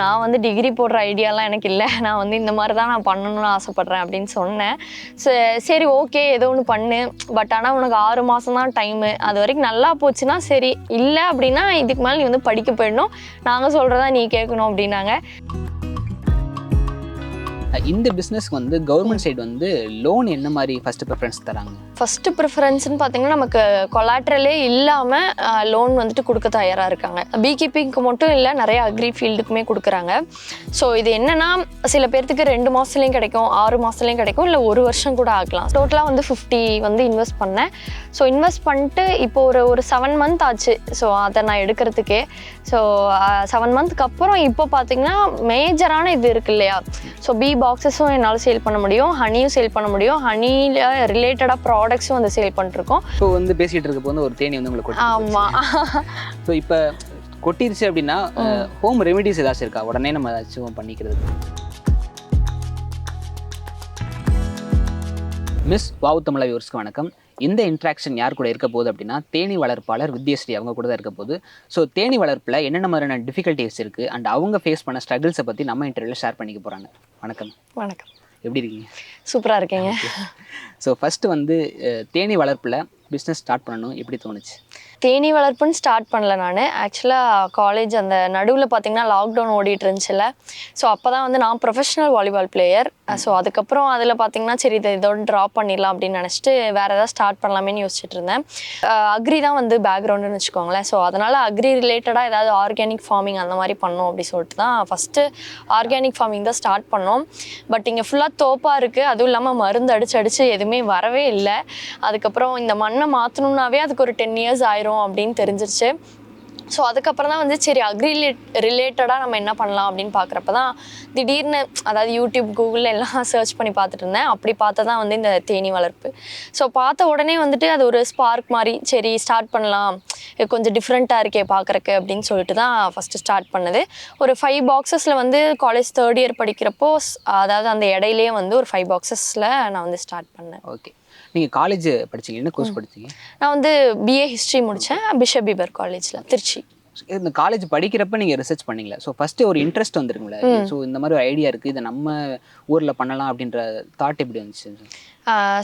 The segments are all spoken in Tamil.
நான் வந்து டிகிரி போடுற ஐடியாலாம் எனக்கு இல்லை. நான் வந்து இந்த மாதிரி தான் நான் பண்ணணும்னு ஆசைப்பட்றேன் அப்படின்னு சொன்னேன். சரி ஓகே ஏதோ ஒன்று பண்ணு. பட் ஆனால் உனக்கு ஆறு மாதம் தான் டைமு அது வரைக்கும் நல்லா போச்சுன்னா சரி. இல்லை அப்படின்னா இதுக்கு மேலே நீ வந்து படிக்க போயிடணும். நாங்கள் சொல்கிறதா நீ கேட்கணும் அப்படின்னாங்க. இந்த பிஸ்னஸ்க்கு வந்து கவர்மெண்ட் சைடு வந்து லோன் என்ன மாதிரி ஃபஸ்ட்டு ப்ரிஃபரன்ஸ் தராங்க? ஃபஸ்ட்டு ப்ரிஃபரன்ஸ்னு பார்த்தீங்கன்னா நமக்கு கொலாட்ரலே இல்லாமல் லோன் வந்துட்டு கொடுக்க தயாராக இருக்காங்க. பீகீப்பிங்க்கு மட்டும் இல்லை நிறைய அக்ரி ஃபீல்டுக்குமே கொடுக்குறாங்க. ஸோ இது என்னன்னா சில பேர்த்துக்கு ரெண்டு மாதத்துலேயும் கிடைக்கும் ஆறு மாதத்துலேயும் கிடைக்கும் இல்லை ஒரு வருஷம் கூட ஆகலாம். டோட்டலாக வந்து ஃபிஃப்டி வந்து இன்வெஸ்ட் பண்ணேன். ஸோ இன்வெஸ்ட் பண்ணிட்டு இப்போ ஒரு ஒரு செவன் மந்த் ஆச்சு. ஸோ அதை நான் எடுக்கிறதுக்கே. ஸோ செவன் மந்த்க்கு அப்புறம் இப்போ பார்த்தீங்கன்னா மேஜரான இது இருக்கு இல்லையா? ஸோ பி பாக்ஸஸும் என்னால் சேல் பண்ண முடியும் ஹனியும் சேல் பண்ண முடியும். ஹனியில் ரிலேட்டடாக ப்ராடக்ட் ப்ராடக்ட்ஸும் வந்து சேல் பண்ணிருக்கோம். இப்போ வந்து பேசிட்டு இருக்கப்போ வந்து ஒரு தேனி வந்து உங்களுக்கு ஆமாம் ஸோ இப்போ கொட்டிருச்சு அப்படின்னா ஹோம் ரெமிடிஸ் ஏதாச்சும் இருக்கா? உடனே நம்ம ஏதாச்சும் பண்ணிக்கிறது மிஸ் வாவு தமிழா வியூவர்ஸ்க்கு வணக்கம். இந்த இன்ட்ராக்ஷன் யார் கூட இருக்க போகுது அப்படின்னா தேனி வளர்ப்பாளர் வித்யஸ்ரீ அவங்க கூட தான் இருக்க போகுது. ஸோ தேனி வளர்ப்பில் என்னென்ன மாதிரியான டிஃபிகல்ட்டிஸ் இருக்குது அண்ட் அவங்க ஃபேஸ் பண்ண ஸ்ட்ரகிள்ஸை பற்றி நம்ம இன்டர்வியூவில் ஷேர் பண்ணிக்க போகிறாங்க வணக்கம். வணக்கம். எப்படி இருக்கீங்க? சூப்பராக இருக்கீங்க. ஸோ ஃபஸ்ட்டு வந்து தேனி வளர்ப்பில் பிஸ்னஸ் ஸ்டார்ட் பண்ணணும். எப்படி தோணுச்சு? தேனீ வளர்ப்புன்னு ஸ்டார்ட் பண்ணல நான். ஆக்சுவலாக காலேஜ் அந்த நடுவில் பார்த்தீங்கன்னா லாக்டவுன் ஓடிட்டு இருந்துச்சுல ஸோ அப்போ தான் வந்து நான் ப்ரொஃபஷனல் வாலிபால் பிளேயர் ஸோ அதுக்கப்புறம் அதில் பார்த்தீங்கன்னா சரி இதை இதோட ட்ராப் பண்ணிடலாம் அப்படின்னு நினச்சிட்டு வேறு ஏதாவது ஸ்டார்ட் பண்ணலாமேன்னு யோசிச்சுட்டு இருந்தேன். அக்ரி தான் வந்து பேக்ரவுண்டுன்னு வச்சுக்கோங்களேன். ஸோ அதனால் அக்ரி ரிலேட்டடாக ஏதாவது ஆர்கானிக் ஃபார்மிங் அந்த மாதிரி பண்ணோம் அப்படி சொல்லிட்டு தான் ஃபஸ்ட்டு ஆர்கானிக் ஃபார்மிங் தான் ஸ்டார்ட் பண்ணோம். பட் இங்கே ஃபுல்லாக தோப்பாக இருக்குது அதுவும் இல்லாமல் மருந்து அடிச்சு அடித்து எதுவுமே வரவே இல்லை. அதுக்கப்புறம் இந்த மண்ணை மாற்றணுன்னாவே அதுக்கு ஒரு டென் இயர்ஸ் ஆயிரும். அப்படின்னு தெரிஞ்சிருச்சு. ஸோ அதுக்கப்புறம் தான் வந்து சரி அக்ரி ரிலேட்டடாக நம்ம என்ன பண்ணலாம் அப்படின்னு பார்க்குறப்ப தான் திடீர்னு அதாவது யூடியூப் கூகுளில் எல்லாம் சர்ச் பண்ணி பார்த்துட்டு இருந்தேன். அப்படி பார்த்தா தான் வந்து இந்த தேனீ வளர்ப்பு. ஸோ பார்த்த உடனே வந்துட்டு அது ஒரு ஸ்பார்க் மாதிரி சரி ஸ்டார்ட் பண்ணலாம். கொஞ்சம் டிஃப்ரெண்ட்டாக இருக்கே பார்க்குறக்கு அப்படின்னு சொல்லிட்டு தான் ஃபஸ்ட்டு ஸ்டார்ட் பண்ணது. ஒரு ஃபைவ் பாக்ஸஸில் வந்து காலேஜ் தேர்ட் இயர் படிக்கிறப்போ அதாவது அந்த இடையிலே வந்து ஒரு ஃபைவ் பாக்ஸஸில் நான் வந்து ஸ்டார்ட் பண்ணேன். ஓகே நீங்கள் காலேஜ் படிச்சீங்க? என்ன கோர்ஸ் படிச்சீங்க? நான் வந்து பிஏ ஹிஸ்ட்ரி முடித்தேன் பிஷப் பீபர் காலேஜில் திருச்சி. இந்த காலேஜ் படிக்கிறப்ப நீங்கள் ரிசர்ச் பண்ணீங்களா? ஸோ ஃபஸ்ட்டு ஒரு இன்ட்ரெஸ்ட் வந்துருங்களா ஸோ இந்த மாதிரி ஒரு ஐடியா இருக்குது இதை நம்ம ஊரில் பண்ணலாம் அப்படின்ற தாட் எப்படி வந்துச்சு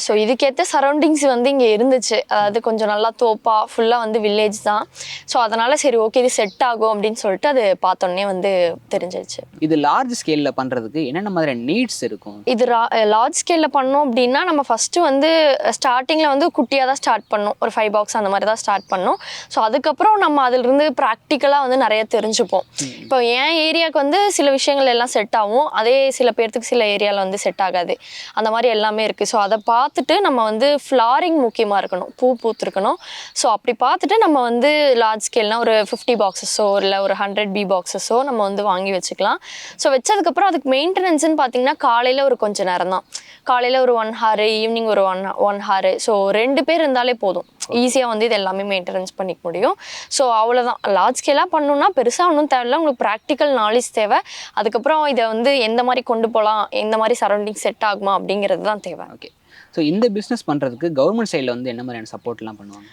ஸோ இதுக்கேற்ற சரௌண்டிங்ஸ் வந்து இங்கே இருந்துச்சு. அதாவது கொஞ்சம் நல்லா தோப்பா ஃபுல்லாக வந்து வில்லேஜ் தான். ஸோ அதனால் சரி ஓகே இது செட் ஆகும் அப்படின்னு சொல்லிட்டு அது பார்த்தோன்னே வந்து தெரிஞ்சிருச்சு. இது லார்ஜ் ஸ்கேலில் பண்ணுறதுக்கு என்னென்ன மாதிரி நீட்ஸ் இருக்கும்? இது லார்ஜ் ஸ்கேலில் பண்ணோம் அப்படின்னா நம்ம ஃபஸ்ட்டு வந்து ஸ்டார்டிங்கில் வந்து குட்டியாக தான் ஸ்டார்ட் பண்ணோம். ஒரு ஃபைவ் பாக்ஸ் அந்த மாதிரி தான் ஸ்டார்ட் பண்ணோம். ஸோ அதுக்கப்புறம் நம்ம அதிலிருந்து ப்ராக்டிக்கலாக வந்து நிறைய தெரிஞ்சுப்போம். இப்போ என் ஏரியாவுக்கு வந்து சில விஷயங்கள் எல்லாம் செட் ஆகும். அதே சில பேர்த்துக்கு சில ஏரியாவில் வந்து செட் ஆகாது. அந்த மாதிரி எல்லாமே இருக்குது ஸோ அதை பார்த்துட்டு நம்ம வந்து ஃப்ளாரிங் முக்கியமாக இருக்கணும். பூ பூத்துருக்கணும். ஸோ அப்படி பார்த்துட்டு நம்ம வந்து லார்ஜ் ஸ்கேல்னால் ஒரு ஃபிஃப்டி பாக்ஸஸோ இல்லை ஒரு ஹண்ட்ரட் பி பாக்ஸஸோ நம்ம வந்து வாங்கி வச்சுக்கலாம். ஸோ வச்சதுக்கப்புறம் அதுக்கு மெயின்டெனன்ஸ்னு பார்த்தீங்கன்னா காலையில் ஒரு கொஞ்ச நேரம் தான். காலையில் ஒரு ஒன் ஹாரு ஈவினிங் ஒரு ஒன் ஒன் ஹாரு ஸோ ரெண்டு பேர் இருந்தாலே போதும். ஈஸியாக வந்து இது எல்லாமே மெயின்டெனன்ஸ் பண்ணிக்க முடியும். ஸோ அவ்வளோதான் லார்ஜ் ஸ்கேலாக பண்ணணும்னா பெருசாக ஒன்றும் தேவையில்ல. உங்களுக்கு ப்ராக்டிக்கல் நாலேஜ் தேவை. அதுக்கப்புறம் இதை வந்து எந்த மாதிரி கொண்டு போகலாம்? எந்த மாதிரி சரௌண்டிங் செட் ஆகுமா? அப்படிங்கிறது தான் தேவை. ஓகே ஸோ இந்த பிஸ்னஸ் பண்ணுறதுக்கு கவர்மெண்ட் சைடில் வந்து என்ன மாதிரியான சப்போர்ட்லாம் பண்ணுவாங்க?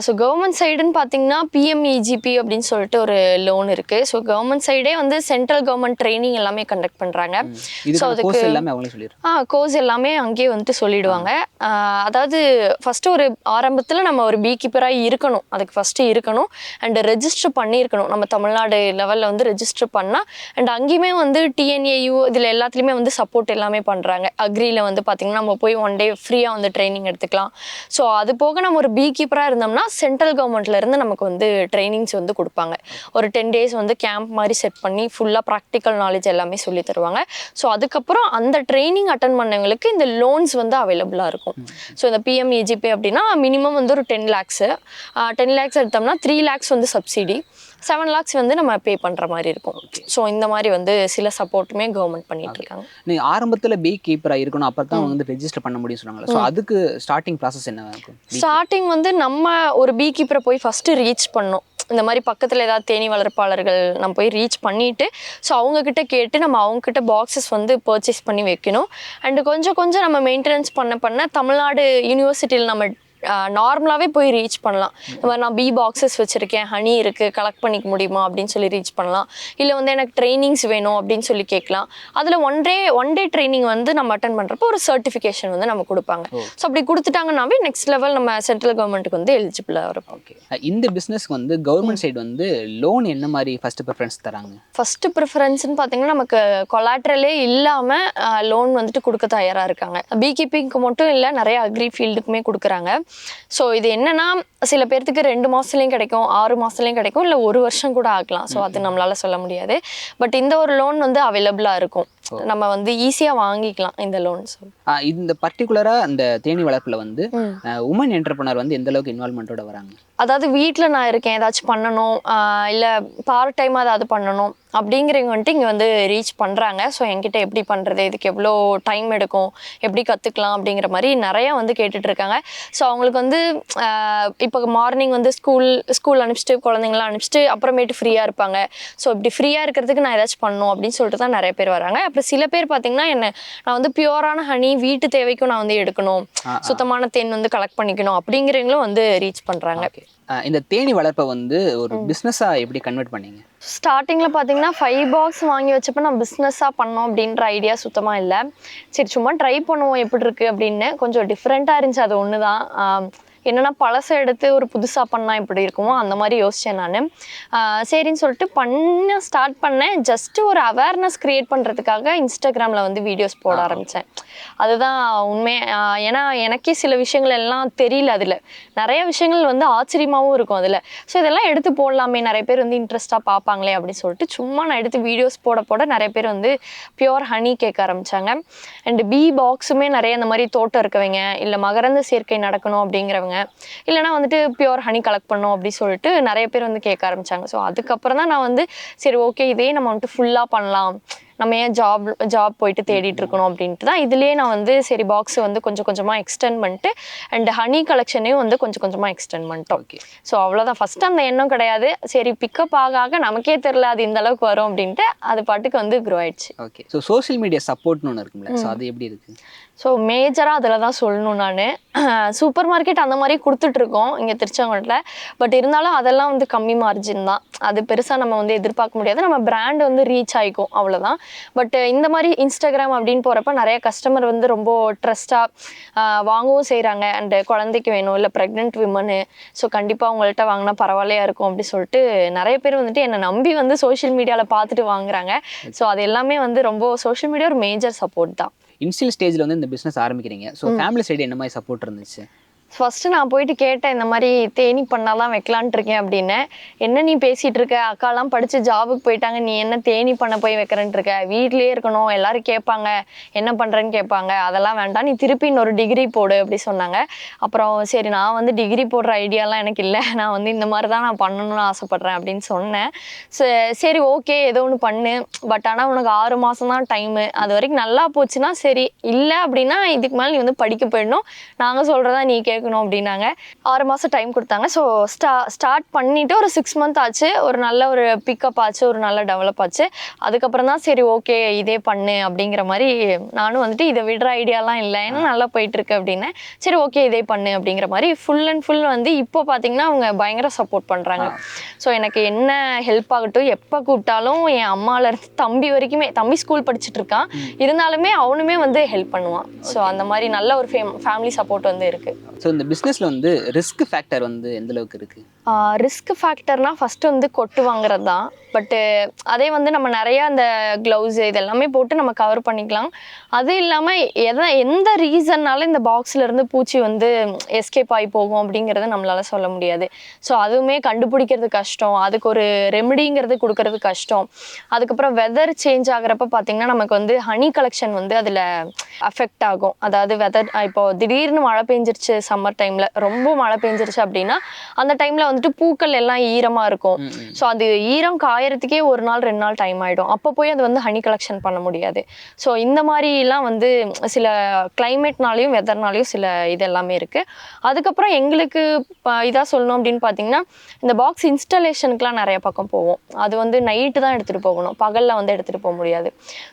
ஸோ கவர்மெண்ட் சைடுன்னு பார்த்தீங்கன்னா பிஎம்இஜிபி அப்படின்னு சொல்லிட்டு ஒரு லோன் இருக்குது ஸோ கவர்மெண்ட் சைடே வந்து சென்ட்ரல் கவர்மெண்ட் ட்ரைனிங் எல்லாமே கண்டக்ட் பண்ணுறாங்க இதுக்கான அதுக்கு- ஆ கோர்ஸ் எல்லாமே அங்கேயே வந்துட்டு சொல்லிடுவாங்க. அதாவது ஃபஸ்ட்டு ஒரு ஆரம்பத்தில் நம்ம ஒரு பீ கீப்பராக இருக்கணும். அதுக்கு ஃபஸ்ட்டு இருக்கணும். அண்ட் ரெஜிஸ்டர் பண்ணியிருக்கணும். நம்ம தமிழ்நாடு லெவலில் வந்து ரெஜிஸ்டர் பண்ணால் அண்ட் அங்கேயுமே வந்து டிஎன்ஏயு இதில் எல்லாத்துலேயுமே வந்து சப்போர்ட் எல்லாமே பண்ணுறாங்க அக்ரியில் வந்து பார்த்திங்கன்னா நம்ம போய் ஒன் டே ஃப்ரீயாக வந்து ட்ரைனிங் எடுத்துக்கலாம். ஸோ அது போக நம்ம ஒரு பீ கீப்பராக பண்ணோம்னா சென்ட்ரல் கவர்மெண்ட்லேருந்து நமக்கு வந்து ட்ரைனிங்ஸ் வந்து கொடுப்பாங்க. ஒரு டென் டேஸ் வந்து கேம்ப் மாதிரி செட் பண்ணி ஃபுல்லாக ப்ராக்டிக்கல் நாலேஜ் எல்லாமே சொல்லி தருவாங்க. ஸோ அதுக்கப்புறம் அந்த ட்ரைனிங் அட்டன் பண்ணவங்களுக்கு இந்த லோன்ஸ் வந்து அவைலபிளாக இருக்கும். ஸோ இந்த பிஎம்இஜிபி அப்படின்னா மினிமம் வந்து ஒரு டென் லேக்ஸு டென் லேக்ஸ் எடுத்தோம்னா த்ரீ லேக்ஸ் வந்து சப்சிடி செவன் லேக்ஸ் வந்து நம்ம பே பண்ணுற மாதிரி இருக்கும். ஸோ இந்த மாதிரி வந்து சில சப்போர்ட்டுமே கவர்மெண்ட் பண்ணிட்டு இருக்காங்க. நீங்கள் ஆரம்பத்தில் பீ கீப்பராக இருக்கணும் அப்போ தான் வந்து ரெஜிஸ்டர் பண்ண முடியும்னு சொன்னாங்களா ஸோ அதுக்கு ஸ்டார்டிங் ப்ராசஸ் என்ன ஸ்டார்டிங் வந்து நம்ம ஒரு பீ கீப்பரை போய் ஃபஸ்ட்டு ரீச் பண்ணோம் இந்த மாதிரி பக்கத்தில் ஏதாவது தேனி வளர்ப்பாளர்கள் நம்ம போய் ரீச் பண்ணிட்டு ஸோ அவங்கக்கிட்ட கேட்டு நம்ம அவங்கக்கிட்ட பாக்ஸஸ் வந்து பர்ச்சேஸ் பண்ணி வைக்கணும். அண்டு கொஞ்சம் கொஞ்சம் நம்ம மெயின்டெனன்ஸ் பண்ண பண்ண தமிழ்நாடு யூனிவர்சிட்டியில் நம்ம நார்மலாகவே போய் ரீச் பண்ணலாம். இந்த மாதிரி நான் பி பாக்ஸஸ் வச்சுருக்கேன் ஹனி இருக்குது கலெக்ட் பண்ணிக்க முடியுமா அப்படின்னு சொல்லி ரீச் பண்ணலாம். இல்லை வந்து எனக்கு ட்ரைனிங்ஸ் வேணும் அப்படின்னு சொல்லி கேட்கலாம். அதில் one day one day training வந்து நம்ம அட்டன் பண்ணுறப்போ ஒரு சர்டிஃபிகேஷன் வந்து நம்ம கொடுப்பாங்க. ஸோ அப்படி கொடுத்துட்டாங்கன்னாவே நெக்ஸ்ட் லெவல் நம்ம சென்ட்ரல் கவர்மெண்ட்டுக்கு வந்து எலிஜிபிளாக வரும் ஓகே இந்த பிஸ்னஸ்க்கு வந்து கவர்மெண்ட் சைடு வந்து லோன் என்ன மாதிரி ஃபர்ஸ்ட் ப்ரிஃபரன்ஸ் தராங்க? ஃபஸ்ட்டு ப்ரிஃபரன்ஸ்னு பார்த்தீங்கன்னா நமக்கு கொலாட்ரலே இல்லாமல் லோன் வந்துட்டு கொடுக்க தயாராக இருக்காங்க. பீ கீப்பிங்க்கு மட்டும் இல்லை நிறைய அக்ரி ஃபீல்டுக்குமே கொடுக்குறாங்க. ஸோ இது என்னன்னா சில பேர்த்துக்கு ரெண்டு மாதத்துலேயும் கிடைக்கும் ஆறு மாதத்துலேயும் கிடைக்கும் இல்லை ஒரு வருஷம் கூட ஆகலாம். ஸோ அது நம்மளால சொல்ல முடியாது. பட் இந்த ஒரு லோன் வந்து அவைலபிளாக இருக்கும். நம்ம வந்து ஈஸியாக வாங்கிக்கலாம் இந்த லோன்ஸ் ஆஹ் இந்த பர்டிகுலராக அந்த தேனி வளர்ப்புல வந்து உமன் என்டர்பிரனர் வந்து எந்த அளவுக்கு இன்வால்மெண்ட்டோட வராங்க? அதாவது வீட்டில் நான் இருக்கேன் ஏதாச்சும் பண்ணணும் இல்லை பார்ட் டைமாக ஏதாவது பண்ணணும் அப்படிங்கிறவங்க வந்துட்டு இங்கே வந்து ரீச் பண்ணுறாங்க ஸோ என்கிட்ட எப்படி பண்ணுறது இதுக்கு எவ்வளோ டைம் எடுக்கும் எப்படி கற்றுக்கலாம் அப்படிங்கிற மாதிரி நிறைய வந்து கேட்டுட்டு இருக்காங்க. ஸோ அவங்களுக்கு வந்து இப்போ மார்னிங் வந்து ஸ்கூல் ஸ்கூல் அனுப்பிச்சிட்டு குழந்தைங்களாம் அனுப்பிச்சிட்டு அப்புறமேட்டு ஃப்ரீயாக இருப்பாங்க. ஸோ இப்படி ஃப்ரீயாக இருக்கிறதுக்கு நான் ஏதாச்சும் பண்ணணும் அப்படின்னு சொல்லிட்டு தான் நிறைய பேர் வராங்க. அப்புறம் சில பேர் பார்த்தீங்கன்னா என்ன நான் வந்து பியூரான ஹனி வீட்டு தேவைக்கும் நான் வந்து எடுக்கணும். சுத்தமான தேன் வந்து கலெக்ட் பண்ணிக்கணும் அப்படிங்கிறவங்களும் வந்து ரீச் பண்ணுறாங்க ஓகே இந்த தேனி வளர்ப்பை வந்து ஒரு பிஸ்னஸாக எப்படி கன்வெர்ட் பண்ணீங்க? ஸ்டார்டிங்கில் பார்த்தீங்கன்னா ஃபைவ் பாக்ஸ் வாங்கி வச்சப்ப நான் பிஸ்னஸாக பண்ணோம் அப்படின்ற ஐடியா சுத்தமாக இல்லை. சரி சும்மா ட்ரை பண்ணுவோம் எப்படி இருக்குது அப்படின்னு கொஞ்சம் டிஃப்ரெண்ட்டாக இருந்துச்சு. அது ஒன்று தான் என்னென்னா பழசை எடுத்து ஒரு புதுசாக பண்ணால் எப்படி இருக்குமோ அந்த மாதிரி யோசித்தேன் நான். சரின்னு சொல்லிட்டு பண்ண ஸ்டார்ட் பண்ணேன். ஜஸ்ட்டு ஒரு அவேர்னஸ் க்ரியேட் பண்ணுறதுக்காக இன்ஸ்டாகிராமில் வந்து வீடியோஸ் போட ஆரம்பித்தேன் அதுதான் உண்மை. ஏன்னா எனக்கே சில விஷயங்கள் எல்லாம் தெரியல அதில். நிறைய விஷயங்கள் வந்து ஆச்சரியமாகவும் இருக்கும் அதில். ஸோ இதெல்லாம் எடுத்து போடலாமே. நிறைய பேர் வந்து இன்ட்ரெஸ்ட்டாக பார்ப்பாங்களே அப்படின்னு சொல்லிட்டு சும்மா நான் எடுத்து வீடியோஸ் போட போட நிறைய பேர் வந்து பியோர் ஹனி கேட்க ஆரம்பிச்சாங்க. அண்ட் பி பாக்ஸுமே நிறைய இந்த மாதிரி தோட்டம் இருக்கவங்க. இல்லை மகரந்த சேர்க்கை நடக்கணும் அப்படிங்கிறவங்க இல்லைனா வந்துட்டு பியூர் ஹனி கலெக்ட் பண்ணோம் அப்படி சொல்லிட்டு நிறைய பேர் வந்து கேட்க ஆரம்பிச்சாங்க. ஸோ அதுக்கப்புறம் தான் நான் வந்து சரி ஓகே இதே நம்ம வந்துட்டு ஃபுல்லாக பண்ணலாம். நம்ம ஏன் ஜாப் ஜாப் போயிட்டு தேடிட்டு இருக்கணும் அப்படின்ட்டு தான் இதுலேயே நான் வந்து சரி பாக்ஸ் வந்து கொஞ்சம் கொஞ்சமாக எக்ஸ்டெண்ட் பண்ணிட்டு அண்ட் ஹனி கலெக்ஷனையும் வந்து கொஞ்சம் கொஞ்சமாக எக்ஸ்டெண்ட் பண்ணிட்டோம். ஓகே ஸோ அவ்வளோதான் ஃபஸ்ட்டு அந்த எண்ணம் கிடையாது. சரி பிக்கப் ஆக ஆக நமக்கே தெரில அது இந்த அளவுக்கு வரும் அப்படின்ட்டு அது பாட்டுக்கு வந்து க்ரோ ஆயிடுச்சு. ஓகே ஸோ சோஷியல் மீடியா சப்போர்ட்னு ஒன்று ஸோ அது எப்படி இருக்கு? ஸோ மேஜராக அதில் தான் சொல்லணும் நான். சூப்பர் மார்க்கெட் அந்த மாதிரி கொடுத்துட்ருக்கோம் இங்கே திருச்செங்கோட்டில். பட் இருந்தாலும் அதெல்லாம் வந்து கம்மி மார்ஜின் தான். அது பெருசாக நம்ம வந்து எதிர்பார்க்க முடியாது. நம்ம பிராண்ட் வந்து ரீச் ஆகிக்கும் அவ்வளோதான் பட் இந்த மாதிரி இன்ஸ்டாகிராம் அப்படின்னு போகிறப்ப நிறைய கஸ்டமர் வந்து ரொம்ப ட்ரஸ்ட்டாக வாங்கவும் செய்கிறாங்க அண்டு குழந்தைக்கு வேணும் இல்லை ப்ரெக்னென்ட் விமனு ஸோ கண்டிப்பாக உங்கள்கிட்ட வாங்கினா பரவாயில்லையா இருக்கும் அப்படி சொல்லிட்டு நிறைய பேர் வந்துட்டு என்னை நம்பி வந்து சோஷியல் மீடியாவில் பார்த்துட்டு வாங்குறாங்க. ஸோ அது எல்லாமே வந்து ரொம்ப சோஷியல் மீடியா ஒரு மேஜர் சப்போர்ட் தான். இனிஷியல் ஸ்டேஜில் வந்து இந்த பிஸ்னஸ் ஆரம்பிக்கிறீங்க. ஸோ ஃபேமிலி சைடு என்ன மாதிரி சப்போர்ட் இருந்துச்சு? ஃபஸ்ட்டு நான் போயிட்டு கேட்டேன் இந்த மாதிரி தேனி பண்ணாதான் வைக்கலான்ட்டு இருக்கேன் அப்படின்னு. என்ன நீ பேசிகிட்டு இருக்க? அக்காலாம் படித்து ஜாபுக்கு போயிட்டாங்க. நீ என்ன தேனி பண்ண போய் வைக்கிறேன்ட்டு இருக்க? வீட்லேயே இருக்கணும். எல்லோரும் கேட்பாங்க. என்ன பண்ணுறேன்னு கேட்பாங்க. அதெல்லாம் வேண்டாம். நீ திருப்பி இன்னொரு டிகிரி போடு அப்படி சொன்னாங்க. அப்புறம் சரி நான் வந்து டிகிரி போடுற ஐடியாலாம் எனக்கு இல்லை. நான் வந்து இந்த மாதிரி தான் நான் பண்ணணும்னு ஆசைப்பட்றேன் அப்படின்னு சொன்னேன். ச- சரி ஓகே ஏதோ ஒன்று பண்ணு. பட் ஆனால் உனக்கு ஆறு மாதம் தான் டைமு அது வரைக்கும் நல்லா போச்சுன்னா சரி. இல்லை அப்படின்னா இதுக்கு மேலே நீ வந்து படிக்க போயிடணும். நாங்கள் சொல்கிறதா நீ கேட்கணும் அப்படின்னாங்க. ஆறு மாதம் டைம் கொடுத்தாங்க. ஸோ ஸ்டா ஸ்டார்ட் பண்ணிவிட்டு ஒரு சிக்ஸ் மந்த் ஆச்சு. ஒரு நல்ல ஒரு பிக்கப் ஆச்சு. ஒரு நல்ல டெவலப் ஆச்சு. அதுக்கப்புறம் தான் சரி ஓகே இதே பண்ணு அப்படிங்கிற மாதிரி நானும் வந்துட்டு இதை விடுற ஐடியாலாம் இல்லை. ஏன்னா நல்லா போயிட்டுருக்கு அப்படின்னு. சரி ஓகே இதே பண்ணு அப்படிங்கிற மாதிரி ஃபுல் அண்ட் ஃபுல் வந்து இப்போ பார்த்தீங்கன்னா அவங்க பயங்கர சப்போர்ட் பண்ணுறாங்க ஸோ எனக்கு என்ன ஹெல்ப் ஆகட்டும் எப்போ கூப்பிட்டாலும் என் அம்மால இருந்து தம்பி வரைக்குமே தம்பி ஸ்கூல் படிச்சுட்டு இருக்கான். இருந்தாலுமே அவனுமே வந்து ஹெல்ப் பண்ணுவான். ஸோ அந்த மாதிரி நல்ல ஒரு ஃபேம் ஃபேமிலி சப்போர்ட் வந்து இருக்குது ஸோ இந்த பிஸ்னஸில் வந்து ரிஸ்க் ஃபேக்டர் வந்து எந்த அளவுக்கு இருக்கு? ரிஸ்க் ஃபேக்டர்னால் ஃபஸ்ட்டு வந்து கொட்டு வாங்குறது. தான் பட்டு அதே வந்து நம்ம நிறையா அந்த க்ளவுஸ் இதெல்லாமே போட்டு நம்ம கவர் பண்ணிக்கலாம். அது இல்லாமல் எதை எந்த ரீசன்னால இந்த பாக்ஸ்ல இருந்து பூச்சி வந்து எஸ்கேப் ஆகி போகும் அப்படிங்கிறத நம்மளால சொல்ல முடியாது. ஸோ அதுவுமே கண்டுபிடிக்கிறது கஷ்டம். அதுக்கு ஒரு ரெமெடிங்கிறது கொடுக்கறது கஷ்டம். அதுக்கப்புறம் வெதர் சேஞ்ச் ஆகிறப்ப பார்த்தீங்கன்னா நமக்கு வந்து ஹனி கலெக்ஷன் வந்து அதில் அஃபெக்ட் ஆகும். அதாவது வெதர் இப்போ திடீர்னு மழை பெஞ்சிருச்சு சம்மர் டைமில் ரொம்ப மழை பெஞ்சிருச்சு அப்படின்னா அந்த டைமில் வந்துட்டு பூக்கள் எல்லாம் ஈரமாக இருக்கும். ஸோ அது ஈரம் காயறதுக்கே ஒரு நாள் ரெண்டு நாள் டைம் ஆகிடும் அப்போ போய் அது வந்து ஹனி கலெக்ஷன் பண்ண முடியாது. ஸோ இந்த மாதிரிலாம் வந்து சில கிளைமேட்னாலையும் வெதர்னாலையும் சில இது எல்லாமே இருக்குது அதுக்கப்புறம் எங்களுக்கு இதாக சொல்லணும் அப்படின்னு பார்த்தீங்கன்னா இந்த பாக்ஸ் இன்ஸ்டலேஷனுக்குலாம் நிறைய பக்கம் போவோம். அது வந்து நைட்டு தான் எடுத்துகிட்டு போகணும். பகலில் வந்து எடுத்துகிட்டு போக முடியாது.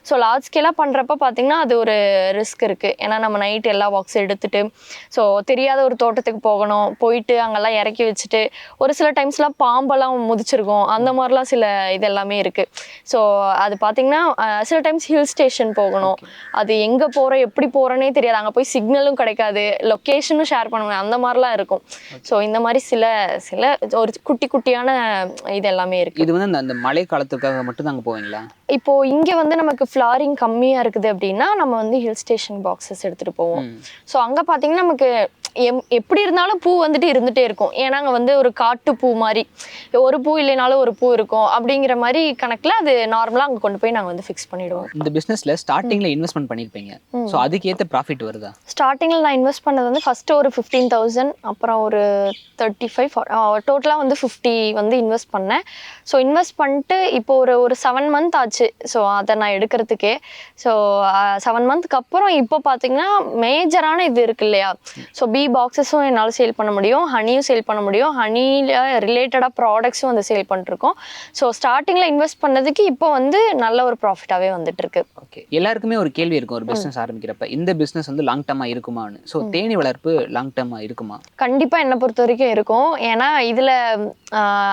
ஸோ லார்ஜ் ஸ்கேலாக பண்ணுறப்ப பார்த்தீங்கன்னா அது ஒரு ரிஸ்க் இருக்குது ஏன்னா நம்ம நைட் எல்லா பாக்ஸ் எடுத்துட்டு ஸோ தெரியாத தெரியாத ஒரு தோட்டத்துக்கு போகணும். போயிட்டு அங்கெல்லாம் இறக்கி வச்சுட்டு ஒரு சில டைம்ஸ்லாம் பாம்பெல்லாம் முதிச்சிருக்கும். அந்த மாதிரிலாம் சில இது எல்லாமே இருக்கு. ஸோ அது பார்த்தீங்கன்னா சில டைம்ஸ் ஹில் ஸ்டேஷன் போகணும். அது எங்கே போகிறோம் எப்படி போகிறோன்னே தெரியாது. அங்கே போய் சிக்னலும் கிடைக்காது. லொக்கேஷனும் ஷேர் பண்ணுவேன். அந்த மாதிரிலாம் இருக்கும். ஸோ இந்த மாதிரி சில சில ஒரு குட்டி குட்டியான இது எல்லாமே இருக்கு. இது வந்து அந்த மழை காலத்துக்காக மட்டும் அங்கே போவீங்களா? இப்போ இங்க வந்து நமக்கு ஃப்ளாரிங் கம்மியா இருக்குது அப்படின்னா நம்ம வந்து ஹில் ஸ்டேஷன் பாக்ஸஸ் எடுத்துட்டு போவோம். ஸோ அங்க பாத்தீங்கன்னா நமக்கு எம் எப்படி இருந்தாலும் பூ வந்துட்டு இருந்துட்டே இருக்கும். ஏன்னா அங்க வந்து ஒரு காட்டு பூ மாதிரி. ஒரு பூ இல்லைனாலும் ஒரு பூ இருக்கும். அப்படிங்கிற மாதிரி கணக்குல அது நார்மலா அங்க கொண்டு போய் நாங்க வந்து ஃபிக்ஸ் பண்ணிடுவோம். இந்த பிஸ்னஸ்ல ஸ்டார்டிங்ல இன்வெஸ்ட்மெண்ட் பண்ணியிருப்பீங்க ஸோ அதுக்கேற்ற ப்ராஃபிட் வருதா? ஸ்டார்டிங்கில் நான் இன்வெஸ்ட் பண்ணது வந்து ஃபஸ்ட்டு ஒரு ஃபிஃப்டீன் தௌசண்ட் அப்புறம் ஒரு தேர்ட்டி ஃபைவ் டோட்டலாக வந்து ஃபிஃப்டி வந்து இன்வெஸ்ட் பண்ணேன். ஸோ இன்வெஸ்ட் பண்ணிட்டு இப்போ ஒரு ஒரு செவன் மந்த் ஆச்சு. ஸோ அதை நான் எடுக்கிறதுக்கே. ஸோ செவன் மந்த்க்கு அப்புறம் இப்போ பார்த்தீங்கன்னா மேஜரான இது இருக்கு இல்லையா? ஸோ பி பாக்ஸஸும் என்னால் சேல் பண்ண முடியும் ஹனியும் சேல் பண்ண முடியும். ஹனியில் ரிலேட்டடாக ப்ராடக்ட்ஸும் வந்து சேல் பண்ணிருக்கோம். ஸோ ஸ்டார்டிங்கில் இன்வெஸ்ட் பண்ணதுக்கு இப்போ வந்து நல்ல ஒரு ப்ராஃபிட்டாகவே வந்துட்டு இருக்கு ஓகே எல்லாருக்குமே ஒரு கேள்வி இருக்கும் ஒரு பிஸ்னஸ் ஆரம்பிக்கிறப்ப. இந்த பிஸ்னஸ் வந்து லாங் டர்மா இருக்குமான்னு ஸோ தேனி வளர்ப்பு லாங் டர்மா இருக்குமா? கண்டிப்பாக என்னை பொறுத்த வரைக்கும் இருக்கும். ஏன்னா இதில்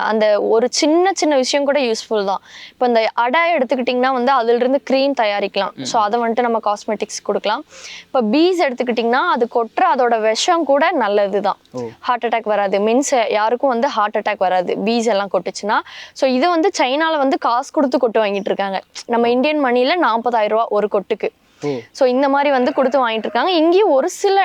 அந்த ஒரு சின்ன சின்ன விஷயம் கூட யூஸ்ஃபுல் தான். இப்போ இந்த அடை எடுத்துக்கிட்டிங்கன்னா வந்து அதிலிருந்து க்ரீம் தயாரிக்கலாம். ஸோ அதை வந்துட்டு நம்ம காஸ்மெட்டிக்ஸ் கொடுக்கலாம். இப்போ பீஸ் எடுத்துக்கிட்டிங்கன்னா அது கொட்டுற அதோட விஷம் கூட நல்லது தான். ஹார்ட் அட்டாக் வராது. மீன்ஸ் யாருக்கும் வந்து ஹார்ட் அட்டாக் வராது. பீஸ் எல்லாம் கொட்டுச்சுன்னா. ஸோ இது வந்து சைனால வந்து காசு கொடுத்து கொட்டு வாங்கிட்டு இருக்காங்க. நம்ம இந்தியன் மணியில் நாற்பதாயிரம் ரூபா ஒரு கொட்டுக்கு. ஸோ இந்த மாதிரி வந்து கொடுத்து வாங்கிட்டு இருக்காங்க. இங்கேயும் ஒரு சில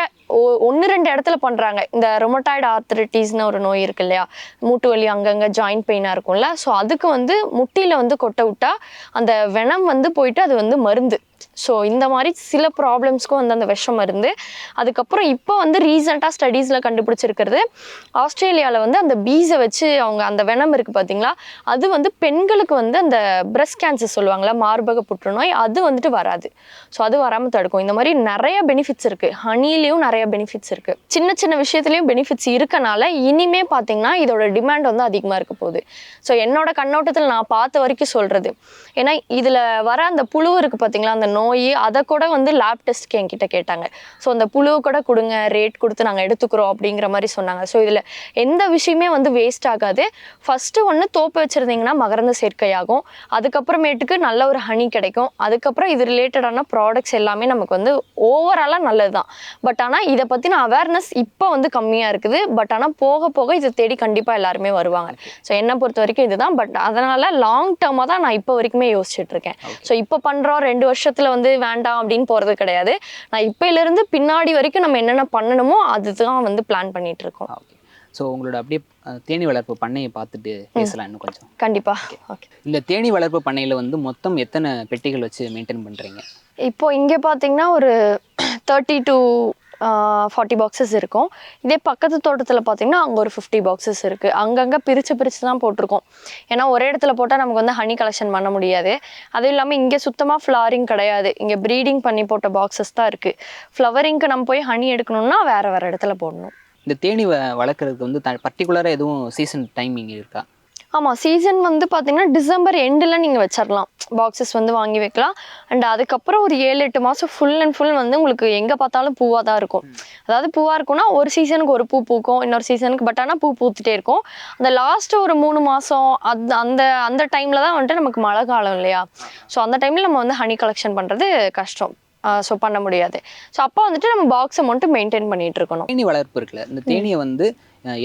ஒன்று ரெண்டு இடத்துல பண்ணுறாங்க இந்த ரொமட்டாய்டு ஆர்த்தரிட்டிஸ்னு ஒரு நோய் இருக்கு இல்லையா? மூட்டு வலி அங்கங்கே ஜாயிண்ட் பெயினாக இருக்கும்ல. ஸோ அதுக்கு வந்து முட்டியில் வந்து கொட்ட விட்டா அந்த வெனம் வந்து போயிட்டு அது வந்து மருந்து. ஸோ இந்த மாதிரி சில ப்ராப்ளம்ஸ்க்கும் வந்து அந்த விஷம் மருந்து. அதுக்கப்புறம் இப்போ வந்து ரீசெண்டாக ஸ்டடீஸில் கண்டுபிடிச்சிருக்கிறது ஆஸ்திரேலியாவில் வந்து அந்த பீஸை வச்சு அவங்க அந்த வெனம் இருக்குது பார்த்தீங்களா? அது வந்து பெண்களுக்கு வந்து அந்த பிரஸ்ட் கேன்சர் சொல்லுவாங்கள்ல மார்பக புற்றுநோய் அது வந்துட்டு வராது. ஸோ அது வராமல் தடுக்கும். இந்த மாதிரி நிறைய பெனிஃபிட்ஸ் இருக்குது ஹனிலையும் நிறைய பெனிஃபிட்ஸ் இருக்குது சின்ன சின்ன விஷயத்துலையும் பெனிஃபிட்ஸ் இருக்கனால இனிமே பார்த்தீங்கன்னா இதோட டிமாண்ட் வந்து அதிகமாக இருக்க போகுது. ஸோ என்னோட கண்ணோட்டத்தில் நான் பார்த்த வரைக்கும் சொல்கிறது ஏன்னா இதில் வர அந்த புழு இருக்குது பார்த்தீங்களா அந்த நோய் அதை கூட வந்து லேப் டெஸ்ட்க்கு என்கிட்ட கேட்டாங்க. ஸோ அந்த புழுவை கூட கொடுங்க ரேட் கொடுத்து நாங்கள் எடுத்துக்கிறோம் அப்படிங்கிற மாதிரி சொன்னாங்க. ஸோ இதில் எந்த விஷயமே வந்து வேஸ்ட் ஆகாது. ஃபஸ்ட்டு ஒன்று தோப்பு வச்சுருந்தீங்கன்னா மகரந்த சேர்க்கையாகும். அதுக்கப்புறமேட்டுக்கு நல்ல ஒரு ஹனி கிடைக்கும். அதுக்கப்புறம் இது ரிலேட்டடான ப்ராடக்ட்ஸ் எல்லாமே நமக்கு வந்து ஓவராலாக நல்லது தான் பட் ஆனால் இதை பற்றின அவேர்னஸ் இப்போ வந்து கம்மியாக இருக்குது. பட் ஆனால் போக போக இதை தேடி கண்டிப்பாக எல்லாருமே வருவாங்க. ஸோ என்னை பொறுத்த வரைக்கும் இதுதான். பட் அதனால் லாங் டேர்மாக தான் நான் இப்போ வரைக்குமே யோசிச்சுட்டு இருக்கேன். ஸோ இப்போ பண்ணுறோம் ரெண்டு வருஷத்தில் வந்து வேண்டாம் அப்படின்னு போகிறது கிடையாது. நான் இப்போலேருந்து பின்னாடி வரைக்கும் நம்ம என்னென்ன பண்ணணுமோ அதுதான் வந்து பிளான் பண்ணிட்டு இருக்கோம். ஓகே ஸோ உங்களோட அப்படியே தேனி வளர்ப்பு பண்ணையை பார்த்துட்டு பேசலாம் இன்னும் கொஞ்சம். கண்டிப்பாக ஓகே இந்த தேனி வளர்ப்பு பண்ணையில் வந்து மொத்தம் எத்தனை பெட்டிகள் வச்சு மெயின்டைன் பண்ணுறீங்க இப்போ இங்கே பார்த்தீங்கன்னா ஒரு தேர்ட்டி டு ஃபார்ட்டி பாக்ஸஸ் இருக்கும். இதே பக்கத்து தோட்டத்தில் பார்த்தீங்கன்னா அங்கே ஒரு ஃபிஃப்டி பாக்ஸஸ் இருக்குது அங்கங்கே பிரித்து பிரித்து தான் போட்டிருக்கோம். ஏன்னா ஒரே இடத்துல போட்டால் நமக்கு வந்து ஹனி கலெக்ஷன் பண்ண முடியாது. அதுவும் இல்லாமல் இங்கே சுத்தமாக ஃப்ளாரிங் கிடையாது. இங்கே ப்ரீடிங் பண்ணி போட்ட பாக்ஸஸ் தான் இருக்குது ஃப்ளவரிங்க்கு நம்ம போய் ஹனி எடுக்கணும்னா வேறு வேறு இடத்துல போடணும். இந்த தேனி வ வளர்க்குறதுக்கு வந்து த பர்டிகுலராக எதுவும் சீசன் டைமிங் இருக்கா? ஆமாம் சீசன் வந்து பார்த்தீங்கன்னா டிசம்பர் எண்டில் நீங்கள் வச்சிடலாம் பாக்ஸஸ் வந்து வாங்கி வைக்கலாம். அண்ட் அதுக்கப்புறம் ஒரு ஏழு எட்டு மாதம் ஃபுல் அண்ட் ஃபுல் வந்து உங்களுக்கு எங்கே பார்த்தாலும் பூவாக தான் இருக்கும். அதாவது பூவாக இருக்கும்னா ஒரு சீசனுக்கு ஒரு பூ பூக்கும் இன்னொரு சீசனுக்கு பட் ஆனால் பூ பூத்துட்டே இருக்கும். அந்த லாஸ்ட் ஒரு மூணு மாதம் அது அந்த அந்த டைமில் தான் வந்துட்டு நமக்கு மழை காலம் இல்லையா? ஸோ அந்த டைமில் நம்ம வந்து ஹனி கலெக்ஷன் பண்ணுறது கஷ்டம். ஸோ பண்ண முடியாது. ஸோ அப்போ வந்துட்டு நம்ம பாக்ஸை மட்டும் மெயின்டைன் பண்ணிட்டு இருக்கணும். தேனி வளர்ப்பு இருக்குல்ல இந்த தேனியை வந்து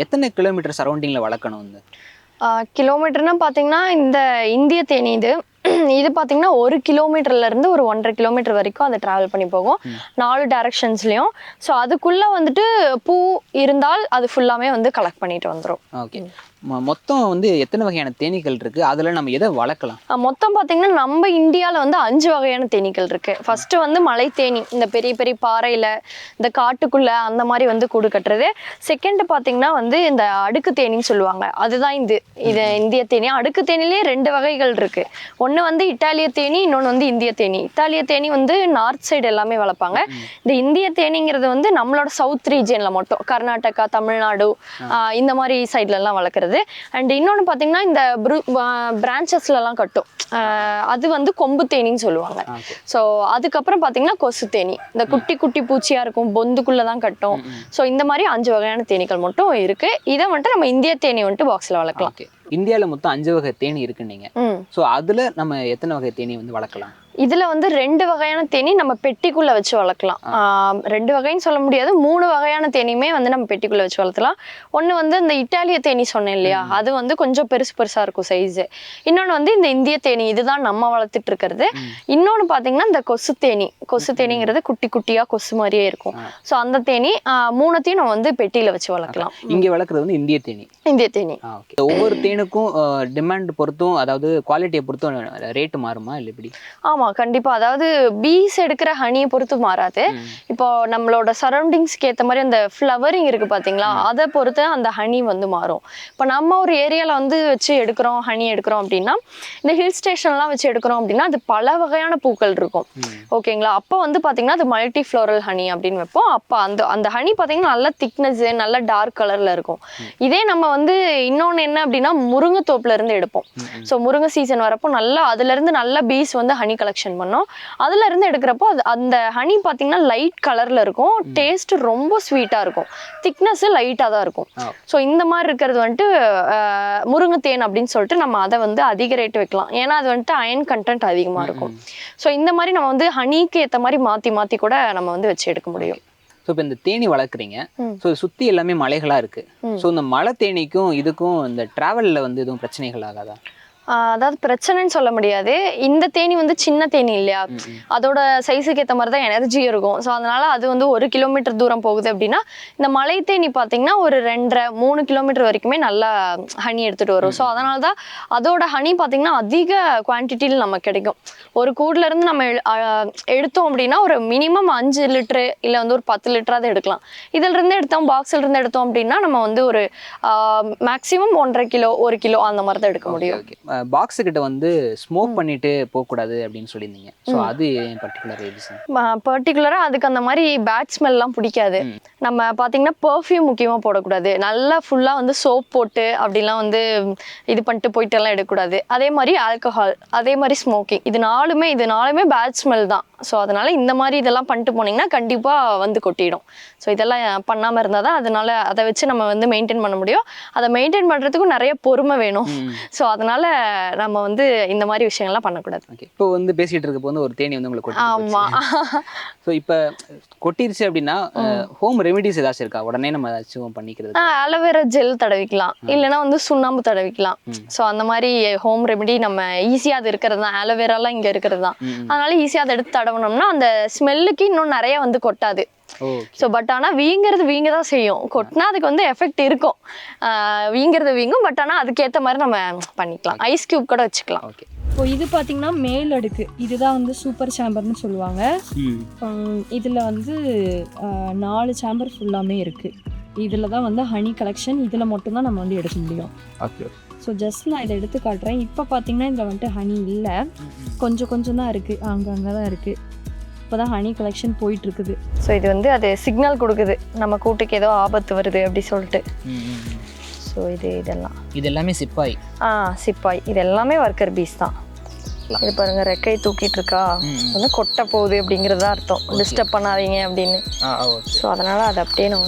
எத்தனை கிலோமீட்டர் சரௌண்டிங்கில் வளர்க்கணும் வந்து? கிலோமீட்டர்னா பார்த்தீங்கன்னா இந்த இந்திய தேனி இது. இது பார்த்தீங்கன்னா ஒரு கிலோமீட்டர்ல இருந்து ஒரு ஒன்றரை கிலோமீட்டர் வரைக்கும் அதை ட்ராவல் பண்ணி போகும். நாலு டைரக்ஷன்ஸ்லையும் ஸோ அதுக்குள்ளே வந்துட்டு பூ இருந்தால் அது ஃபுல்லாமே வந்து கலெக்ட் பண்ணிட்டு வந்துடும் ஓகே மொத்தம் வந்து எத்தனை வகையான தேனீக்கள் இருக்கு? அதில் நம்ம எதை வளர்க்கலாம்? மொத்தம் பார்த்தீங்கன்னா நம்ம இந்தியாவில் வந்து அஞ்சு வகையான தேனீக்கள் இருக்கு. ஃபர்ஸ்ட் வந்து மலை தேனி இந்த பெரிய பெரிய பாறையில் இந்த காட்டுக்குள்ள அந்த மாதிரி வந்து கூடு கட்டுறது. செகண்ட் பார்த்தீங்கன்னா வந்து இந்த அடுக்கு தேனின்னு சொல்லுவாங்க. அதுதான் இது. இது இந்திய தேனி. அடுக்கு தேனிலே ரெண்டு வகைகள் இருக்கு. ஒன்று வந்து இட்டாலிய தேனி இன்னொன்று வந்து இந்திய தேனி. இத்தாலிய தேனி வந்து நார்த் சைடு எல்லாமே வளர்ப்பாங்க. இந்த இந்திய தேனிங்கிறது வந்து நம்மளோட சவுத் ரீஜியன்ல மட்டும். கர்நாடகா தமிழ்நாடு இந்த மாதிரி சைட்ல எல்லாம் வளர்க்குறது. அண்ட் இன்னொன்று பார்த்தீங்கன்னா இந்த பிரான்ச்சஸ்ல எல்லாம் கட்டும். அது வந்து கொம்பு தேனின்னு சொல்லுவாங்க. ஸோ அதுக்கப்புறம் பார்த்தீங்கன்னா கொசு தேனி. இந்த குட்டி குட்டி பூச்சியா இருக்கும் பொந்துக்குள்ள தான் கட்டும் ஸோ இந்த மாதிரி அஞ்சு வகையான தேனீக்கள் மட்டும் இருக்கு. இதை வந்துட்டு நம்ம இந்திய தேனி வந்துட்டு பாக்ஸ்ல வளர்க்கலாம். இந்தியாவில் மொத்தம் அஞ்சு வகை தேனி இருக்குன்னீங்க. ஸோ அதில் நம்ம எத்தனை வகை தேனி வந்து வளர்க்கலாம்? இதுல வந்து ரெண்டு வகையான தேனி நம்ம பெட்டிக்குள்ள வச்சு வளர்க்கலாம். ரெண்டு வகைன்னு சொல்ல முடியாது. மூணு வகையான தேனியுமே வந்து நம்ம பெட்டிக்குள்ள வச்சு வளர்த்தலாம். ஒண்ணு வந்து இந்த இட்டாலிய தேனி சொன்னேன் இல்லையா? அது வந்து கொஞ்சம் பெருசு பெருசா இருக்கும் சைஸ் இன்னொன்னு வந்து இந்த இந்திய தேனி இதுதான் நம்ம வளர்த்துட்டு இருக்கிறது. இன்னொன்னு பாத்தீங்கன்னா இந்த கொசு தேனி. கொசு தேனிங்கிறது குட்டி குட்டியா கொசு மாதிரியே இருக்கும். ஸோ அந்த தேனி மூணுத்தையும் நம்ம வந்து பெட்டியில வச்சு வளர்க்கலாம். இங்கே வளர்க்குறது வந்து இந்திய தேனி. இந்திய தேனி. ஒவ்வொரு தேனுக்கும் டிமாண்ட் பொறுத்தும் அதாவது குவாலிட்டியை பொறுத்தும் ரேட்டு மாறுமா இல்லை எப்படி? ஆமா கண்டிப்பா. அதாவது பீஸ் எடுக்கிற ஹனியை பொறுத்து மாறாது. இப்போ நம்மளோட சரௌண்டிங்ஸ்க்கு ஏத்த மாதிரி அந்த ஃப்ளவரிங் இருக்கு பாத்தீங்களா? அதை பொறுத்து அந்த ஹனி வந்து மாறும். இப்போ நம்ம ஒரு ஏரியால வந்து வச்சு எடுக்கிறோம் ஹனி எடுக்கிறோம் அப்படின்னா இந்த ஹில் ஸ்டேஷன்லாம் வச்சு எடுக்கிறோம் அப்படின்னா அது பல வகையான பூக்கள் இருக்கும். ஓகேங்களா? அப்போ வந்து பாத்தீங்கன்னா அது மல்டி ஃப்ளோரல் ஹனி அப்படின்னு வைப்போம். அப்போ அந்த அந்த ஹனி பாத்தீங்கன்னா நல்ல திக்னஸ் நல்ல டார்க் கலர்ல இருக்கும். இதே நம்ம வந்து இன்னொன்னு என்ன அப்படின்னா முருங்கைத்தோப்புல இருந்து எடுப்போம். ஸோ முருங்கை சீசன் வரப்போ நல்லா அதுல இருந்து நல்ல பீஸ் வந்து ஹனி கலெக்ஷன் பண்ணோம். அதுல இருந்து எடுக்கிறப்போ அது அந்த ஹனி பாத்தீங்கன்னா லைட் கலர்ல இருக்கும். டேஸ்ட் ரொம்ப ஸ்வீட்டா இருக்கும். திக்னஸ் லைட்டா தான் இருக்கும். ஸோ இந்த மாதிரி இருக்கிறது வந்துட்டு அஹ், முருங்கை தேன் அப்படின்னு சொல்லிட்டு நம்ம அதை வந்து அதிக ரேட் வைக்கலாம். ஏன்னா அது வந்துட்டு அயன் கண்டென்ட் அதிகமா இருக்கும். ஸோ இந்த மாதிரி நம்ம வந்து ஹனிக்கு ஏத்த மாதிரி மாத்தி மாத்தி கூட நம்ம வந்து வச்சு எடுக்க முடியும். ஸோ இப்போ இந்த தேனி வளர்க்குறீங்க. ஸோ சுற்றி எல்லாமே மலைகளாக இருக்கு. ம். ஸோ இந்த மலை தேனிக்கும் இதுக்கும் இந்த டிராவலில் வந்து எதுவும் பிரச்சனைகள் ஆகாதா? அதாவது பிரச்சனைன்னு சொல்ல முடியாது. இந்த தேனி வந்து சின்ன தேனி இல்லையா? அதோட சைஸுக்கு ஏற்ற மாதிரி தான் எனர்ஜி இருக்கும். ஸோ அதனால அது வந்து ஒரு கிலோமீட்டர் தூரம் போகுது அப்படின்னா இந்த மலை தேனி பார்த்தீங்கன்னா ஒரு ரெண்டரை மூணு கிலோமீட்டர் வரைக்குமே நல்லா ஹனி எடுத்துட்டு வரும். ஸோ அதனால தான் அதோட ஹனி பார்த்தீங்கன்னா அதிக குவான்டிட்டியில் நமக்கு கிடைக்கும். ஒரு கூடுல இருந்து நம்ம எடுத்தோம் அப்படின்னா ஒரு மினிமம் அஞ்சு லிட்டரு இல்லை வந்து ஒரு பத்து லிட்டராவது எடுக்கலாம். இதுல இருந்து எடுத்தோம் பாக்ஸ்ல இருந்து எடுத்தோம் அப்படின்னா நம்ம வந்து ஒரு மேக்ஸிமம் ஒன்றரை கிலோ ஒரு கிலோ அந்த மாதிரி தான் எடுக்க முடியும். ஓகே பாக்ஸு கிட்ட வந்து ஸ்மோக் பண்ணிட்டு போகக்கூடாது அப்படின்னு சொல்லியிருந்தீங்க. ஸோ அது பர்டிகுலர் ரீசன் பர்டிகுலராக அதுக்கு அந்த மாதிரி பேட் ஸ்மெல்லாம் பிடிக்காது. நம்ம பார்த்தீங்கன்னா பெர்ஃப்யூம் முக்கியமாக போடக்கூடாது. நல்லா ஃபுல்லாக வந்து சோப் போட்டு அப்படிலாம் வந்து இது பண்ணிட்டு போயிட்டு எல்லாம் எடுக்கக்கூடாது. அதே மாதிரி ஆல்கஹால் அதே மாதிரி ஸ்மோக்கிங் இது நாலுமே இது நாலுமே பேட் ஸ்மெல் தான். ஸோ அதனால இந்த மாதிரி இதெல்லாம் பண்ணிட்டு போனீங்கன்னா கண்டிப்பாக வந்து கொட்டிடும். ஸோ இதெல்லாம் பண்ணாமல் இருந்தால் தான் அதனால அதை வச்சு நம்ம வந்து மெயின்டைன் பண்ண முடியும். அதை மெயின்டைன் பண்ணுறதுக்கும் நிறைய பொறுமை வேணும். ஸோ அதனால நம்ம வந்து இந்த மாதிரி விஷயங்கள்லாம் பண்ணக்கூடாது. இப்போ வந்து பேசிட்டு இருக்கப்போ வந்து ஒரு தேனி வந்து உங்களுக்கு ஆமா. ஸோ இப்போ கொட்டிருச்சு அப்படின்னா ஹோம் ரெமிடிஸ் ஏதாச்சும் இருக்கா? உடனே நம்ம ஏதாச்சும் பண்ணிக்கிறது அலோவேரா ஜெல் தடவிக்கலாம். இல்லைன்னா வந்து சுண்ணாம்பு தடவிக்கலாம். ஸோ அந்த மாதிரி ஹோம் ரெமெடி நம்ம ஈஸியாக அது இருக்கிறது தான். ஆலோவேராலாம் இங்கே இருக்கிறது தான். அதனால ஈஸியாக அதை எடுத்து தடவினோம்னா அந்த ஸ்மெல்லுக்கு இன்னும் நிறைய வந்து கொட்டாது. ஸோ பட் ஆனால் வீங்கிறது வீங்க தான் செய்யும். கொட்டினா அதுக்கு வந்து எஃபெக்ட் இருக்கும். வீங்கிறது வீங்கும். பட் ஆனால் அதுக்கேற்ற மாதிரி நம்ம பண்ணிக்கலாம். ஐஸ் கியூப் கூட வச்சுக்கலாம். ஓகே இப்போ இது பார்த்தீங்கன்னா மேல் அடுக்கு. இதுதான் வந்து சூப்பர் சேம்பர்னு சொல்லுவாங்க. ம். இதில் வந்து நாலு சேம்பர் ஃபுல்லாமே இருக்குது இதில் தான் வந்து ஹனி கலெக்ஷன் இதில் மட்டும்தான் நம்ம வந்து எடுக்க முடியும். ஓகே ஸோ ஜஸ்ட் நான் இதை எடுத்து காட்டுறேன். இப்போ பார்த்தீங்கன்னா இதில் வந்துட்டு ஹனி இல்லை. கொஞ்சம் கொஞ்சம் தான் இருக்குது அங்கங்கே தான் இருக்குது இப்போ தான் ஹனி கலெக்ஷன் போயிட்டுருக்குது. ஸோ இது வந்து அது சிக்னல் கொடுக்குது. நம்ம கூட்டுக்கு ஏதோ ஆபத்து வருது அப்படி சொல்லிட்டு. ஸோ இது இதெல்லாம். இது எல்லாமே சிப்பாய். ஆ சிப்பாய். இது எல்லாமே ஒர்க்கர் பீஸ் தான். இது பாருங்க ரெக்கை தூக்கிட்டு இருக்கா வந்து கொட்ட போகுது அப்படிங்கிறதா அர்த்தம். டிஸ்டர்ப் பண்ணாதீங்க அப்படின்னு. ஸோ அதனால அதை அப்படியே நம்ம